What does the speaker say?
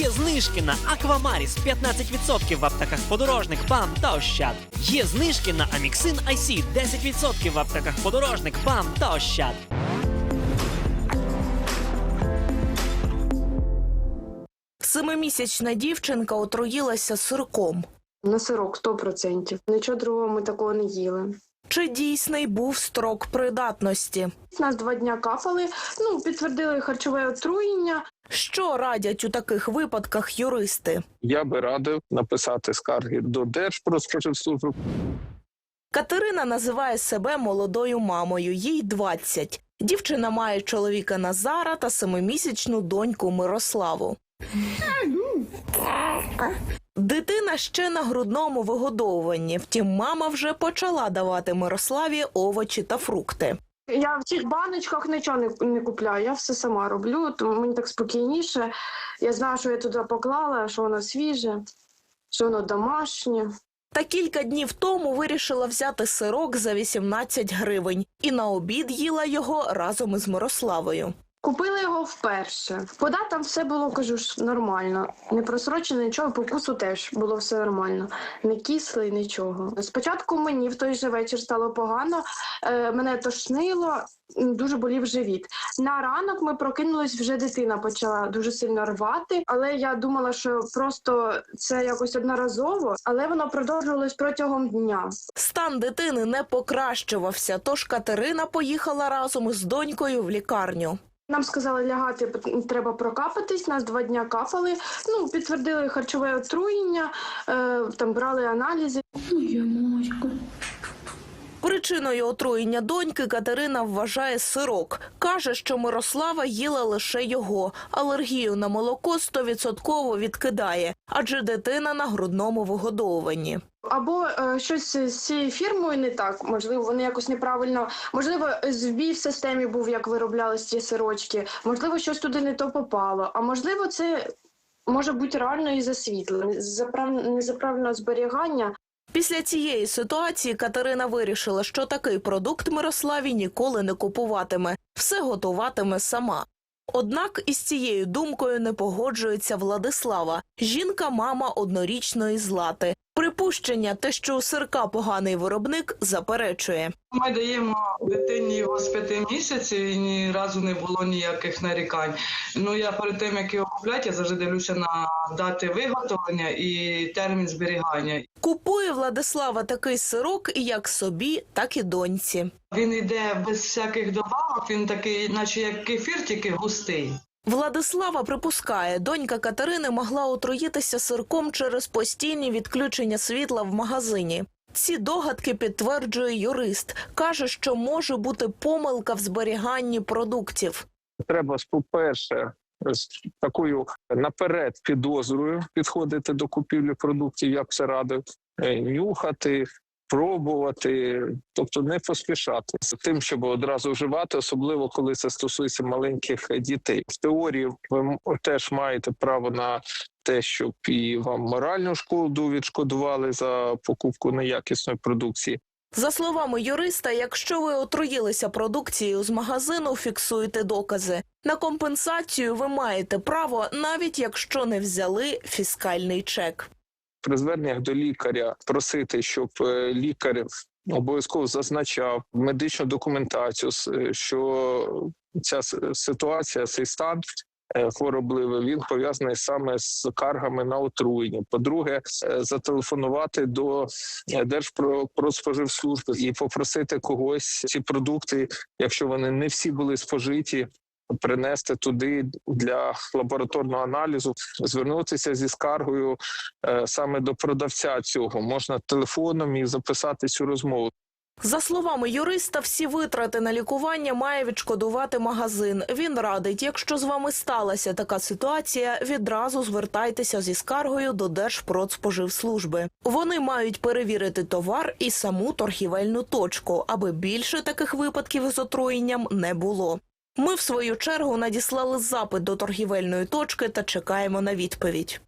Є знижки на Аквамаріс 15% в аптеках подорожник, БАМ та Ощад. Є знижки на Аміксин IC 10% в аптеках подорожник, БАМ та Ощад. Семимісячна дівчинка отруїлася сирком. На сирок 100%. Нічого другого ми такого не їли. Чи дійсний був строк придатності? Нас два дня кафали, ну підтвердили харчове отруєння. Що радять у таких випадках юристи? Я би радив написати скарги до Держпродспоживслужби. Катерина називає себе молодою мамою, їй 20. Дівчина має чоловіка Назара та семимісячну доньку Мирославу. Дитина ще на грудному вигодовуванні, втім, мама вже почала давати Мирославі овочі та фрукти. Я в цих баночках нічого не, не купляю, я все сама роблю, тому мені так спокійніше. Я знаю, що я туди поклала, що воно свіже, що воно домашнє. Та кілька днів тому вирішила взяти сирок за 18 гривень і на обід їла його разом із Мирославою. Купила його вперше. Вода там все було, кажу ж, нормально. Не просрочено нічого, по вкусу теж було все нормально. Не кислий, нічого. Спочатку мені в той же вечір стало погано, е, мене тошнило, дуже болів живіт. На ранок ми прокинулись, вже дитина почала дуже сильно рвати, але я думала, що просто це якось одноразово, але воно продовжувалось протягом дня. Стан дитини не покращувався, тож Катерина поїхала разом із донькою в лікарню. Нам сказали лягати, треба прокапатись. Нас два дня кафали. Ну підтвердили харчове отруєння, е, там брали аналізи. Причиною отруєння доньки Катерина вважає сирок. Каже, що Мирослава їла лише його. Алергію на молоко стовідсотково відкидає, адже дитина на грудному вигодовуванні. Або е, щось з цією фірмою не так. Можливо, вони якось неправильно. Можливо, збій в системі був, як вироблялись ці сирочки. Можливо, щось туди не то попало. А можливо, це може бути реально і засвітлення, незаправленого зберігання. Після цієї ситуації Катерина вирішила, що такий продукт Мирославі ніколи не купуватиме, все готуватиме сама. Однак із цією думкою не погоджується Владислава, жінка мама однорічної злати. Припущення, те, що у сирка поганий виробник, заперечує. Ми даємо дитині його з п'яти місяців і ні разу не було ніяких нарікань. Ну я перед тим як його купляти, я завжди дивлюся на дати виготовлення і термін зберігання. Купує Владислава такий сирок як собі, так і доньці. Він йде без всяких добавок, він такий, наче як кефір, тільки густий. Владислава припускає, донька Катерини могла отруїтися сирком через постійні відключення світла в магазині. Ці догадки підтверджує юрист. каже, що може бути помилка в зберіганні продуктів. Треба, по-перше, з такою наперед підозрою підходити до купівлі продуктів, як це радив, е, нюхати, пробувати, тобто не поспішати з тим, щоб одразу вживати, особливо коли це стосується маленьких дітей. В теорії ви теж маєте право на те, щоб і вам моральну шкоду відшкодували за покупку неякісної продукції. За словами юриста, якщо ви отруїлися продукцією з магазину, фіксуйте докази. На компенсацію ви маєте право, навіть якщо не взяли фіскальний чек. При зверненнях до лікаря просити, щоб е, лікар обов'язково зазначав медичну документацію, що ця ситуація, цей стан. е, Хворобливий він пов'язаний саме з скаргами на отруєння. По-друге, е, зателефонувати до Держпродспоживслужби і попросити когось ці продукти, якщо вони не всі були спожиті, принести туди для лабораторного аналізу, звернутися зі скаргою е, саме до продавця цього. Можна телефоном і записати цю розмову. За словами юриста, всі витрати на лікування має відшкодувати магазин. Він радить, якщо з вами сталася така ситуація, відразу звертайтеся зі скаргою до Держпродспоживслужби. Вони мають перевірити товар і саму торгівельну точку, аби більше таких випадків з отруєнням не було. Ми, в свою чергу, надіслали запит до торгівельної точки та чекаємо на відповідь.